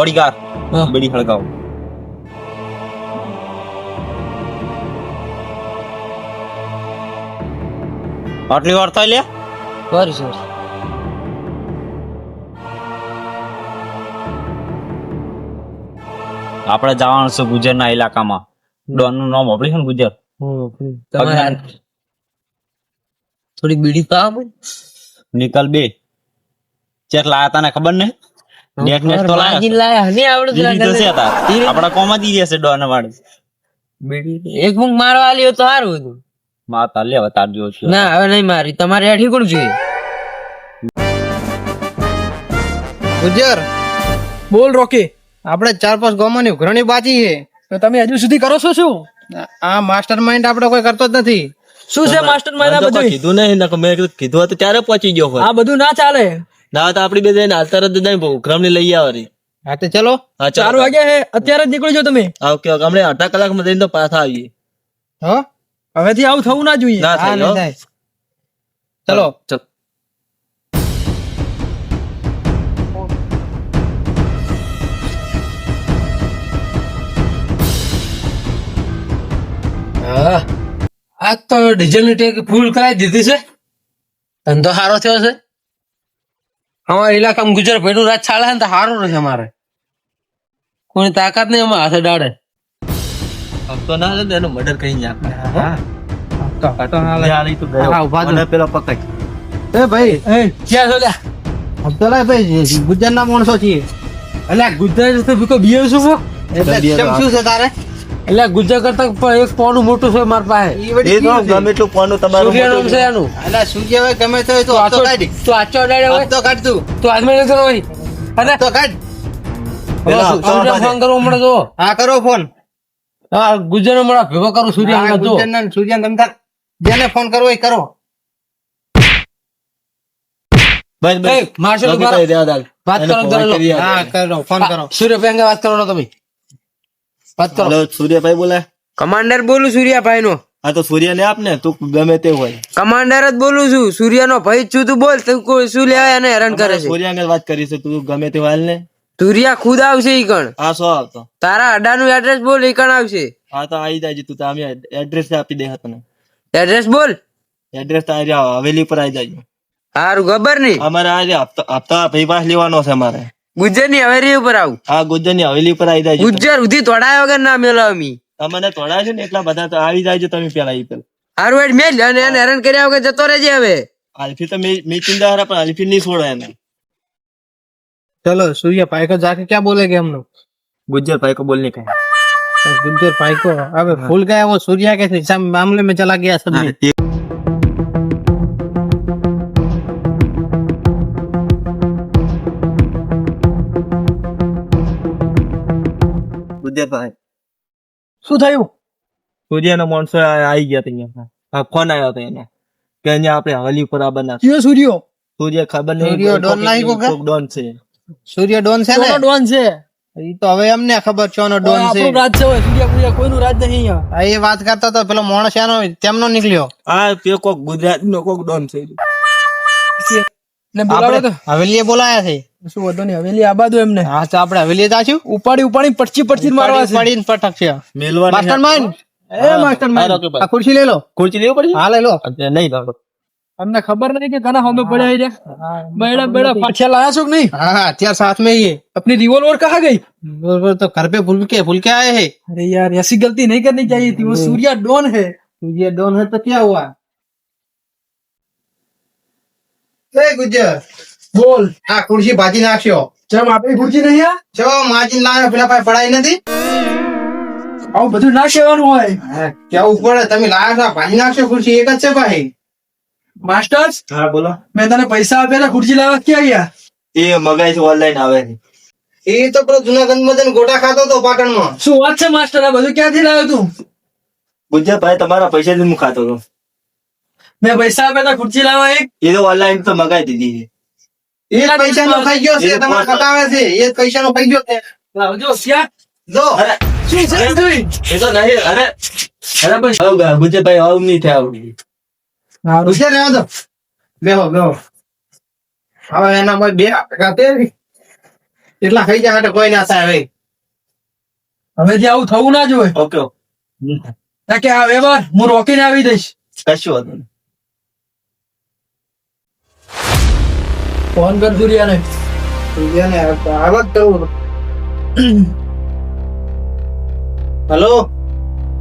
Bodyguard. બેડી હળગાવો. આટલી વાર થાય લે? સોરી સોરી આપણે જવાનું છે ગુજરના ઇલાકામાં. ડોનનું નામ વાપરી છે ને ગુજર? થોડી બીડી પાવ નિકલ બે. ચેક લાયા તને ખબર ને નેટ નેટ તો લાયા છે. લાયા નહીં આવડે બીડી તો છે તા આપડા કોમાં દી દેશે ડોન વાળી એક મુંગ મારવા આલ્યો તો સારું હતું. માતા લે હવે તાર જો છે. ના હવે નહીં મારી. તમારે હેઠી કોણ છે ગુજર બોલ રોકી. આપણે ચાર પાંચ ગામોની ઉઘરણી બાકી છે. તો તમે હજુ સુધી કરો છો શું? આ માસ્ટર માઇન્ડ આપણે કોઈ કરતો જ નથી. શું છે માસ્ટર માઇન્ડ આ બધું કીધું નહીં નકર મેં કીધું કીધું હતું ત્યારે પહોંચી ગયો હોય. આ બધું ના ચાલે. ના તો આપડી બે જઈને હાલતા તરત નહીં ઉઘરામ ને લઈ આવે હા તો ચલો. હા ચાર ચાલો વાગ્યા હે અત્યારે જ નીકળી જાઓ તમે. હા ઓકે ઓકે હમણાં અડધા કલાકમાં જઈને તો પાછા આવીએ. હો? હવેથી આવું થવું ના જોઈએ. ના હા થાય નહીં થાય. ચલો. ચલો. હા. આ તો ડીઝલની ટેક ફૂલ કરાવી દીધી છે. ધંધો સારો થયો છે. અમારા ઇલાકામાં ગુજર ભેડું રાત ચાલે ને તો સારું રહે અમારે. કોઈ તાકાત નહીં અમારા હાથે ડાળે હપ્તો ના લે એનો મર્ડર કરી. નાખે હા, ઊભા થો. મને પેલો પકડ. એ ભાઈ ક્યાં છો લ્યા? ભાઈ ગુજરાતના માણસો છીએ. એટલે ગુજરાત તો બીકો શું એટલે કેમ શું છે તારે? એટલે ગુજરાત કરતા એક પોનું મોટું છે મારા પાસે. એ તો ગમે એટલું પોનું તમારું સૂર્યનામ છે. એનું. એટલે સૂર્ય કહેવાય ગમે તે હોય તો આચો કાઢ. તું આચો અડાડે હોય. તો કાઢ તું. તો આજમે નહીં કરો હોય. અને તો કાઢ. સૂર્ય ફોન કરવો મળે જો હા કરો ફોન. હા ગુજરાત મળે ભેગો કરો સૂર્ય હા, જો સૂર્ય ને સૂર્યને તમે તાર જેને ફોન કરવો એ કરો. બસ બસ. માર્શલ. વાત કરો. કરી હા કરો ફોન કરો. સૂર્ય ભાઈ વાત કરો તમે. કરો હલો સૂર્યભાઈ બોલે? કમાન્ડર બોલું સૂર્યાભાઈ નો હા તો સૂર્ય ને આપને તું ગમે તે હોય. કમાન્ડર જ બોલું છું. સૂર્ય નો ભાઈ છું તું બોલ તું કોઈ શું લેવાય અને હેરાન કરે છે. સૂર્ય અંગે વાત કરી છે તું ગમે તે હાલ ને સૂર્યા ખુદ આવશે ઈ કણ. હા સો આવતો તારા અડાનું એડ્રેસ બોલ ઈ કણ આવશે. હા તો આવી જાય તું તમે એડ્રેસ આપી દે તને એડ્રેસ બોલ. એડ્રેસ તો આવી હવેલી પર આવી જાય હારું ખબર નહીં. અમારે આ જે હપ્તા હપ્તા ભાઈ પાસ લેવાનો છે અમારે. ગુજર ની હવેલી ઉપર આવું હા ગુજર ની હવેલી પર આવી જાય ગુજર સુધી તોડાયા વગર ના મેલો અમી તમને તોડા છે ને એટલા બધા તો આવી જાય તમે પેલા ઈ પેલા હારું એડ મેલ અને એને હેરાન કર્યા વગર જતો રહેજે હવે આલ્ફી તો મેં મેં ચિંતા હરા પણ આલ્ફી નહીં છોડે એને चलो सूर्य भाई को जाके क्या बोलेंगे हम लोग ગુજર ભાઈ કો બોલને કહે गुज्जर भाई को अब भूल गया वो सूर्या के हिसाब मामले में चला गया सब દેતા શું થયું? સૂર્યનો માણસો આવી ગયા હતા હા ફોન આવ્યો હતો એને. કે અહીંયા આપણે હવેલી ઉપર આ બનાવ સૂર્યો? સૂર્ય ખબર નહીં ડોન ડોન છે. સૂર્ય ડોન છે ને? ડોન છે? એ તો હવે અમને ખબર ચોનો ડોન છે. આપણો રાજ છે હોય સૂર્યા કોઈનું રાજ નહીં અહીંયા. એ વાત કરતા તો પેલો માણસ એનો તેમનો નીકળ્યો. આ તે કોક ગુજરાતનો કોક ડોન છે. હવેલીએ બોલાયા છે શું વધુ નહીં હવેલી આબા દો એમને હા તો આપણે હવેલીએ જાશું ઉપાડી ઉપાડી પચી પચી મારવા છે પડીને પટક છે મેલવાની માસ્ટર માઇન્ડ એ માસ્ટર આ ખુરશી લઈ લો ખુરશી લેવું પડશે હા લઈ લો નહીં લાવો અમને ખબર નહીં કે કના હોમે પડ્યા રહ્યા બેડા બેડા પાછા લાયા છો કે નહીં हाँ हाँ हथियार साथ में ही है अपनी रिवॉल्वर कहाँ गई वो वो तो घर पे भूल के भूल के आए हैं अरे यार ऐसी गलती नहीं करनी चाहिए थी वो सूर्या डॉन है ये डॉन है तो क्या हुआ એ ગુજ્જર. બોલ. આ ખુરશી ભાજી નાખ્યો. ચમ આપણી ખુરશી નહીં આ? ચો માજી લાવ્યો પેલા પાસે પડાય નથી. આવું બધું ના શેવાનું હોય. કેવું પડે? તમે લાવ્યા ભાજી નાખશો ખુરશી એક જ છે ભાઈ. માસ્ટર્સ હા બોલો. મેં તને પૈસા આપ્યા ખુરશી લાવવા ક્યાં ગયા? એ મગાઈ છે ઓનલાઈન આવે એ તો પેલો જુનાગઢમાં ગોટા ખાતો હતો પાટણમાં. શું વાત છે માસ્ટર? આ બધું ક્યાંથી લાવ્યો તું? ગુજરાત ભાઈ તમારા પૈસા થી હું ખાતો હતો. મેં પૈસા આપ્યા ખુરશી લાવવા એક. એ તો ઓનલાઈન તો મગાવી દીધી છે. એ જ પૈસા નો ખાઈ ગયો છે એ તમારે કટાવે છે એ જ પૈસા નો ખાઈ ગયો છે. લાવજો શ્યા જો. અરે. શું છે? એ તો નહીં અરે. અરે ભાઈ આવું ગુજે ભાઈ આવું નહીં થાય આવું છે રહેવા દો. બેહો બેહો. હવે એના પર બે કાતે એટલા ખાઈ જાય એટલે કોઈ ના થાય હવે જે આવું થવું ના જોઈએ ઓકે કે આ વ્યવહાર હું રોકીને આવી દઈશ. કશું હતું ફોન કર દુરિયાને દુરિયાને આવા કહું. હલો?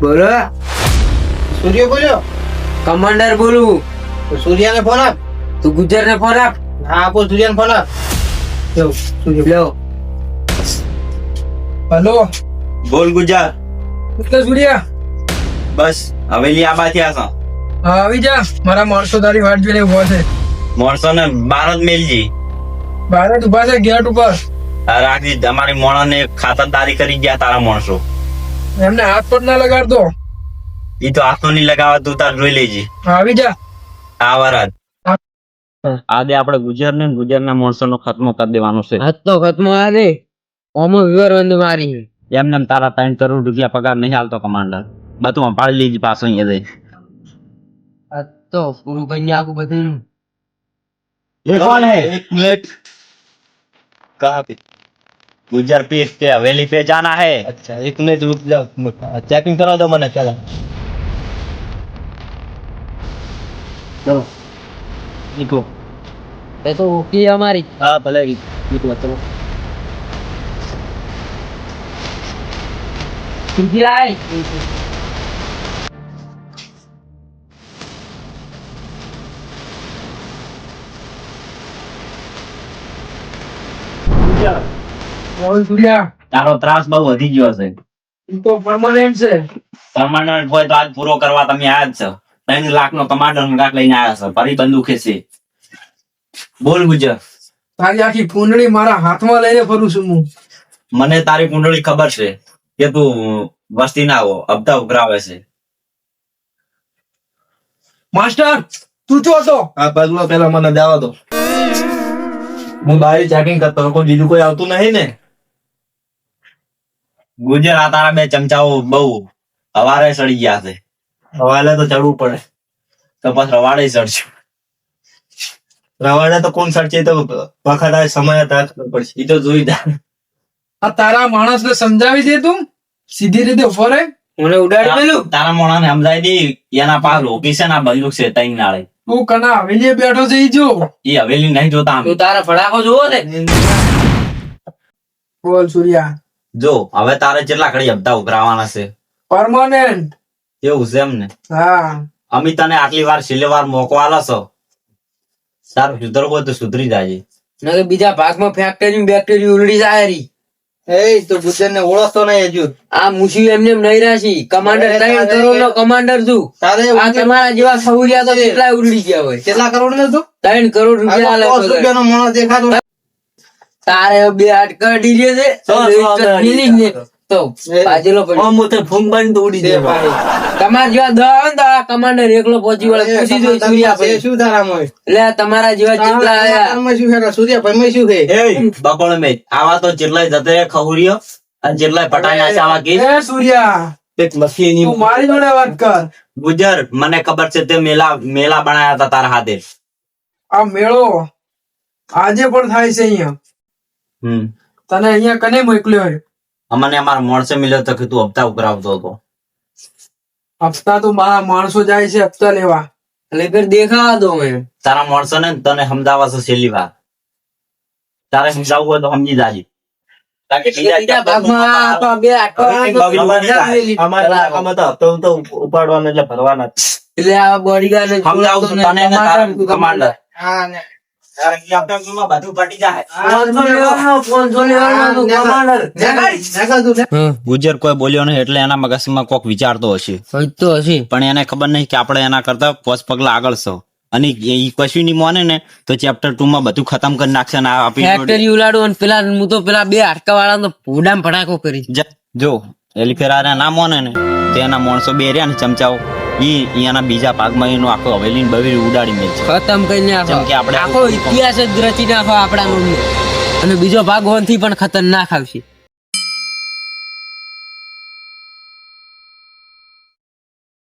બોલો. સૂર્ય બોલ્યો? કમાન્ડર બોલું. સૂર્યાને ફોન આપ. તું ગુજરને ફોન આપ. હા આપો સૂર્યાને ફોન આપ. જો સૂર્ય. લો. હલો. બોલ ગુજર. કેટલો સૂર્યા. બસ હવેલી આબાથી આસા. હા આવી જા. મારા માણસો તારી વાટ જોઈને ઊભો છે. મોણસો ને બાર જ મેલજી. બાર જ ઊભા છે ગેટ ઉપર. રાખજી તમારી મોણા ને ખાતરદારી કરી ગયા તારા માણસો. એમને હાથ પર ના લગાડતો એ તો હાથો નહીં લગાવે તું તાર જોઈ લેજી. હા, આવી જા. આ આદે આપણે ગુજર ને ગુજર ના માણસો નો ખતમો કરી દેવાનો છે. હતો તો ખતમ આ વિવર ઓમો વિવરવંદ મારી. એમને એમ તારા ત્રણ કરોડ રૂપિયા પગાર નહીં હાલતો કમાન્ડર. બધું સંભાળી લેજી પાછો અહીંયા જઈ હાથ તો પૂરું કરી આખું બધું ये कौन है? एक मिनट। कहाँ पे? गुजर पीस के हवेली पे जाना है। अच्छा एक मिनट रुक जाओ चेकिंग करा दो मैंने चला। चलो। निकलो। तो की हमारी। हाँ भले निकलो चलो। किधर आए। સૂર્યા. તારો ત્રાસ બહુ વધી ગયો છે તો પરમાનન્ટ છે. પરમાનન્ટ હોય તો આજ પૂરો કરવા તમે આજ છો. ત્રણ લાખ નો કમાન્ડર કાક લઈને આવ્યા છો. ફરી બંદૂકે છે બોલ ગુજર તારી આખી કુંડળી મારા હાથમાં લઈને ફરું છું હું. મને તારી કુંડળી ખબર છે કે તું વસ્તી ના આવો અબધા ઉઘરાવે છે. માસ્ટર તું ચો હતો આ પગલો પેલા મને જવા દો. હું બારી ચેકિંગ કરતો કોઈ બીજું કોઈ આવતું નહીં ને. ગુજર આ તારા બે ચમચાઓ બહુ હવારે સડી ગયા છે. હવાલે તો ચડવું પડે. તો પછી રવાડે સડશું. રવાડે તો કોણ સડશે તો વખત આવે સમય હતા ખબર પડશે. એ તો જોઈ જા. આ તારા માણસને સમજાવી દે તું. સીધી રીતે ઊભો રહે. મને ઉડાડી દેલું તારા મોણાને સમજાવી દી. એના પાસ ઓફિસે ના ને આ બંદૂક છે તઈ નાળે તું કના હવેલીએ બેઠો છે ઈ જો. એ હવેલી નહીં જોતા અમે. તું તારા ફડાકો જોવો ને બોલ સૂર્યા. જો હવે તારે કેટલા ઘડી હપ્તા ઉઘરાવાના છે? પરમાનન્ટ એવું છે એમ ને હા. અમે તને આટલી વાર છેલ્લે વાર મોકો આલો છો. તારું સુધરવો તો સુધરી જાય નકર બીજા ભાગમાં ફેક્ટરી બેક્ટેરી ઉલડી જાય રી. એ તો ગુજર ઓળખતો નહીં હજુ. આ મુશી એમને એમ નહીં રાશી. કમાન્ડર ત્રણ કરોડ નો કમાન્ડર છું. તારે આ તમારા જેવા સૌરિયા તો કેટલા ઉલડી ગયા હોય? કેટલા કરોડ ને તું? ત્રણ કરોડ રૂપિયા આલે પગાર. માણસ દેખાતો તારે બે આટકા છે. તો બાજેલો પડ્યો. આમ હું ફૂંક બાંધીને તો ઉડી જાય ભાઈ. તમાર જેવા દવા આવે ને તો આ કમાન્ડર એકલો પહોંચી વળે પૂછી જોઈ સૂર્યાભાઈ શું તારામાં એટલે તમારા જેવા જેટલા આયા. તારામાં શું છે સૂર્યાભાઈ શું છે એ બકોળ મે. આવા તો જેટલા જતે રહે અને જેટલા પટાયા છે આવા કે એ સૂર્યા. એક મશીન તું મારી જોડે વાત કર. ગુજર મને ખબર છે તે મેલા મેલા બનાયા હતા તારા હાથે. આ મેળો આજે પણ થાય છે અહીંયા. હમ. તને અહીંયા કને મોકલ્યો છે અમને અમારા માણસે મિલ્યો તો કે તું હપ્તા ઉકરાવતો હતો. હપ્તા તો મારા માણસો જાય છે હપ્તા લેવા. એટલે ફેર દેખાવા દો મેં તારા માણસો ને તને સમજાવવા છે છેલ્લી વાર. તારે સમજાવવું હોય તો સમજી જાજે. ઉપાડવાના એટલે ભરવાના એટલે આ બોડીગાર્ડ સમજાવું છું તને કમાન્ડર ને ને. ગુજર કોઈ બોલ્યો નહીં એટલે એના મગજમાં કોક વિચારતો હશે. તો હશે. પણ એને ખબર નહીં કે આપણે એના કરતા પોસ પગલા આગળ છો. અને એ કશું નહીં માને ને તો ચેપ્ટર ટુ માં બધું ખતમ કરી નાખશે અને આપી ફેક્ટરી ઉલાડું અને પેલા હું તો પેલા બે હાડકા વાળા તો ફૂડામ ફટાકો કરી જા, એલિફેરા ના મોને ને તો એના માણસો બે રહ્યા ને ચમચાઓ. ઈ એના બીજા ભાગમાં એનું આખો હવેલી બવેલી ઉડાડી છે. ખતમ કરી નાખો. કે આપણે- આખો ઇતિહાસ જ રચી નાખો આપણા નામનો. અને બીજો ભાગ હોનથી પણ ખતરનાક આવશે.